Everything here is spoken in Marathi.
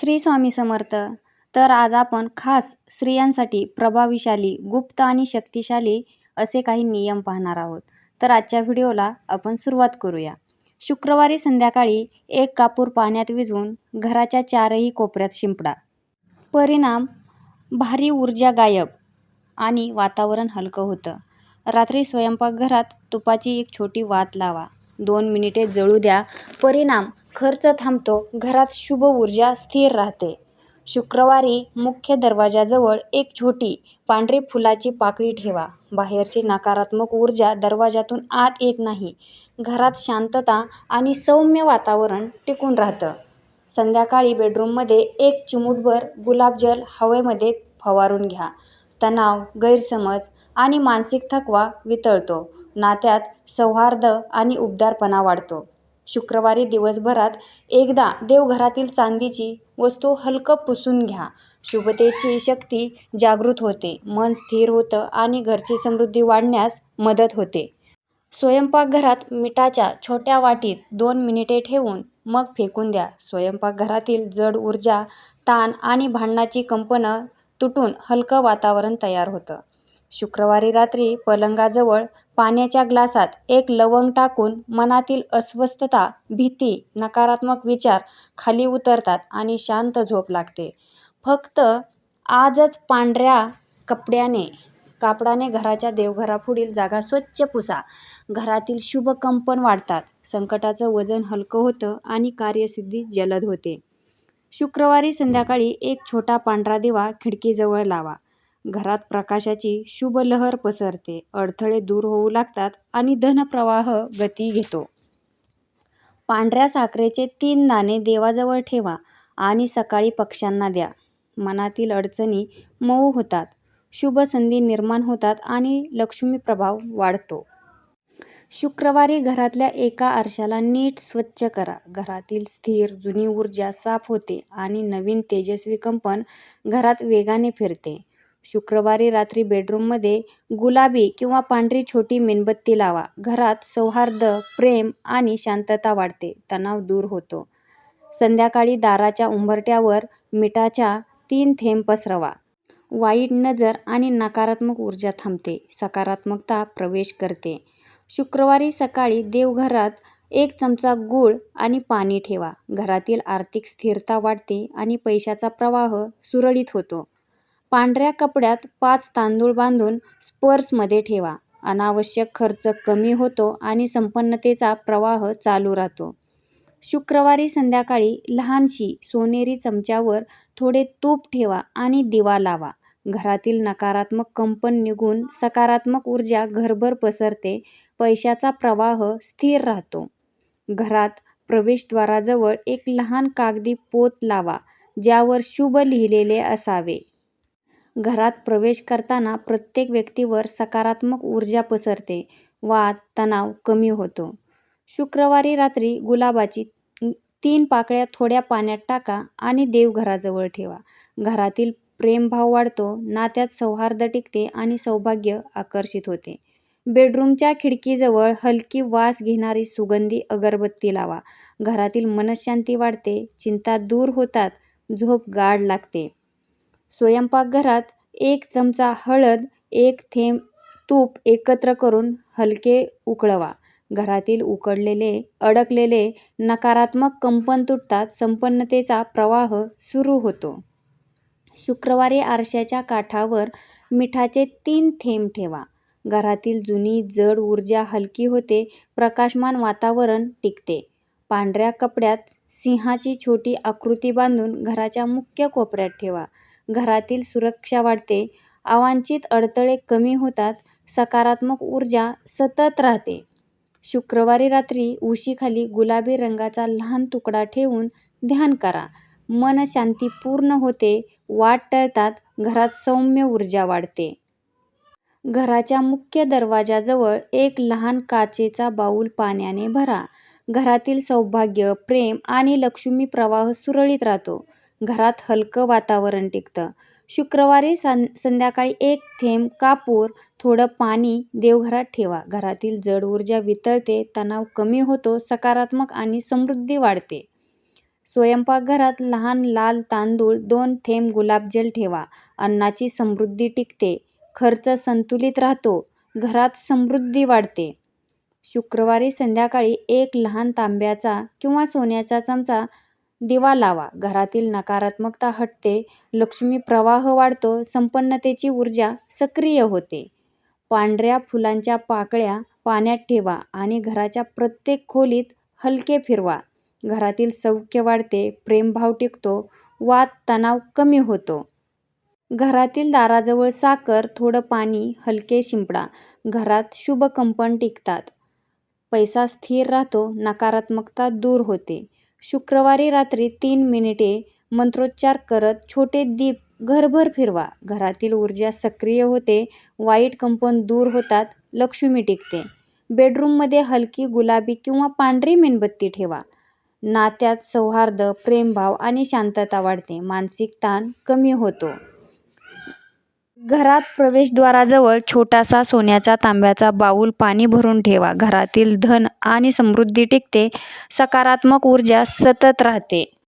श्री स्वामी समर्थ. तर आज आपण खास स्त्रियांसाठी प्रभावशाली गुप्त आणि शक्तिशाली असे काही नियम पाहणार आहोत. तर आजच्या व्हिडिओला आपण सुरुवात करूया. शुक्रवारी संध्याकाळी एक कापूर पाण्यात विझवून घराच्या चारही कोपऱ्यात शिंपडा. परिणाम भारी ऊर्जा गायब आणि वातावरण हलकं होतं. रात्री स्वयंपाकघरात तुपाची एक छोटी वात लावा. दोन मिनिटे जळू द्या. परिणाम खर्च थांबतो घरात शुभ ऊर्जा स्थिर राहते. शुक्रवारी मुख्य दरवाजाजवळ एक छोटी पांढरी फुलाची पाकळी ठेवा. बाहेरची नकारात्मक ऊर्जा दरवाजातून आत येत नाही. घरात शांतता आणि सौम्य वातावरण टिकून राहतं. संध्याकाळी बेडरूममध्ये एक चिमूटभर गुलाबजल हवेमध्ये फवारून घ्या. तणाव गैरसमज आणि मानसिक थकवा वितळतो. नात्यात सौहार्द आणि उबदारपणा वाढतो. शुक्रवारी दिवसभरात एकदा देवघरातील चांदीची वस्तू हलकं पुसून घ्या. शुभतेची शक्ती जागृत होते. मन स्थिर होतं आणि घरची समृद्धी वाढण्यास मदत होते. स्वयंपाकघरात मिठाच्या छोट्या वाटीत दोन मिनिटे ठेवून मग फेकून द्या. स्वयंपाकघरातील जड ऊर्जा ताण आणि भांडणाची कंपनं तुटून हलकं वातावरण तयार होतं. शुक्रवारी रात्री पलंगाजवळ पाण्याच्या ग्लासात एक लवंग टाकून मनातील अस्वस्थता भीती नकारात्मक विचार खाली उतरतात आणि शांत झोप लागते. फक्त आजच पांढऱ्या कपड्याने कापडाने घराच्या देवघरापुढील जागा स्वच्छ पुसा. घरातील शुभ कंपन वाढतात. संकटाचं वजन हलकं होतं आणि कार्यसिद्धी जलद होते. शुक्रवारी संध्याकाळी एक छोटा पांढरा दिवा खिडकीजवळ लावा. घरात प्रकाशाची शुभ लहर पसरते. अडथळे दूर होऊ लागतात आणि धनप्रवाह गती घेतो. पांढऱ्या साखरेचे तीन दाणे देवाजवळ ठेवा आणि सकाळी पक्ष्यांना द्या. मनातील अडचणी मऊ होतात. शुभ संधी निर्माण होतात आणि लक्ष्मी प्रभाव वाढतो. शुक्रवारी घरातल्या एका आरशाला नीट स्वच्छ करा. घरातील स्थिर जुनी ऊर्जा साफ होते आणि नवीन तेजस्वी कंपन घरात वेगाने फिरते. शुक्रवारी रात्री बेडरूममध्ये गुलाबी किंवा पांढरी छोटी मेणबत्ती लावा. घरात सौहार्द प्रेम आणि शांतता वाढते. तणाव दूर होतो. संध्याकाळी दाराच्या उंबरट्यावर मिठाच्या तीन थेंब पसरवा. वाईट नजर आणि नकारात्मक ऊर्जा थांबते. सकारात्मकता प्रवेश करते. शुक्रवारी सकाळी देवघरात एक चमचा गूळ आणि पाणी ठेवा. घरातील आर्थिक स्थिरता वाढते आणि पैशाचा प्रवाह सुरळीत होतो. पांढऱ्या कपड्यात पाच तांदूळ बांधून स्पर्समध्ये ठेवा. अनावश्यक खर्च कमी होतो आणि संपन्नतेचा प्रवाह चालू राहतो. शुक्रवारी संध्याकाळी लहानशी सोनेरी चमच्यावर थोडे तूप ठेवा आणि दिवा लावा. घरातील नकारात्मक कंपन निघून सकारात्मक ऊर्जा घरभर पसरते पैशाचा प्रवाह स्थिर राहतो. घरात प्रवेशद्वाराजवळ एक लहान कागदी पोत लावा ज्यावर शुभ लिहिलेले असावे. घरात प्रवेश करताना प्रत्येक व्यक्तीवर सकारात्मक ऊर्जा पसरते. वाद तणाव कमी होतो. शुक्रवारी रात्री गुलाबाची तीन पाकळ्या थोड्या पाण्यात टाका आणि देवघराजवळ ठेवा. घरातील प्रेमभाव वाढतो नात्यात सौहार्द टिकते आणि सौभाग्य आकर्षित होते. बेडरूमच्या खिडकीजवळ हलकी वास घेणारी सुगंधी अगरबत्ती लावा. घरातील मनशांती वाढते चिंता दूर होतात झोप गाढ लागते. स्वयंपाकघरात एक चमचा हळद एक थेंब तूप एकत्र करून हलके उकळवा. घरातील उकडलेले अडकलेले नकारात्मक कंपन तुटतात संपन्नतेचा प्रवाह सुरू होतो. शुक्रवारी आरशाच्या काठावर मिठाचे तीन थेंब ठेवा. घरातील जुनी जड ऊर्जा हलकी होते प्रकाशमान वातावरण टिकते. पांढऱ्या कपड्यात सिंहाची छोटी आकृती बांधून घराच्या मुख्य कोपऱ्यात ठेवा. घरातील सुरक्षा वाढते. अवांछित अडथळे कमी होतात. सकारात्मक ऊर्जा सतत राहते. शुक्रवारी रात्री उशीखाली गुलाबी रंगाचा लहान तुकडा ठेवून ध्यान करा. मन शांती पूर्ण होते. वाट टळतात. घरात सौम्य ऊर्जा वाढते. घराच्या मुख्य दरवाजाजवळ एक लहान काचेचा बाऊल पाण्याने भरा. घरातील सौभाग्य प्रेम आणि लक्ष्मी प्रवाह सुरळीत राहतो. घरात हलकं वातावरण टिकतं. शुक्रवारी सं संध्याकाळी एक थेंब कापूर थोडं पाणी देवघरात ठेवा. घरातील जड ऊर्जा वितळते तणाव कमी होतो सकारात्मक आणि समृद्धी वाढते. स्वयंपाकघरात लहान लाल तांदूळ दोन थेंब गुलाबजल ठेवा. अन्नाची समृद्धी टिकते खर्च संतुलित राहतो घरात समृद्धी वाढते. शुक्रवारी संध्याकाळी एक लहान तांब्याचा किंवा सोन्याचा चमचा दिवा लावा. घरातील नकारात्मकता हटते लक्ष्मी प्रवाह वाढतो संपन्नतेची ऊर्जा सक्रिय होते. पांढऱ्या फुलांच्या पाकळ्या पाण्यात ठेवा आणि घराच्या प्रत्येक खोलीत हलके फिरवा. घरातील सौख्य वाढते प्रेमभाव टिकतो वाद तणाव कमी होतो. घरातील दाराजवळ साखर थोडं पाणी हलके शिंपडा घरात शुभ कंपन टिकतात. पैसा स्थिर राहतो नकारात्मकता दूर होते. शुक्रवारी रात्री तीन मिनिटे मंत्रोच्चार करत छोटे दीप घरभर फिरवा. घरातील ऊर्जा सक्रिय होते वाईट कंपन दूर होतात लक्ष्मी टिकते. बेडरूममध्ये हलकी गुलाबी किंवा पांढरी मेणबत्ती ठेवा. नात्यात सौहार्द प्रेमभाव आणि शांतता वाढते. मानसिक ताण कमी होतो. घरात प्रवेशद्वाराजवळ छोटासा सोन्याचा तांब्याचा बाऊल पाणी भरून ठेवा. घरातील धन आणि समृद्धी टिकते. सकारात्मक ऊर्जा सतत राहते.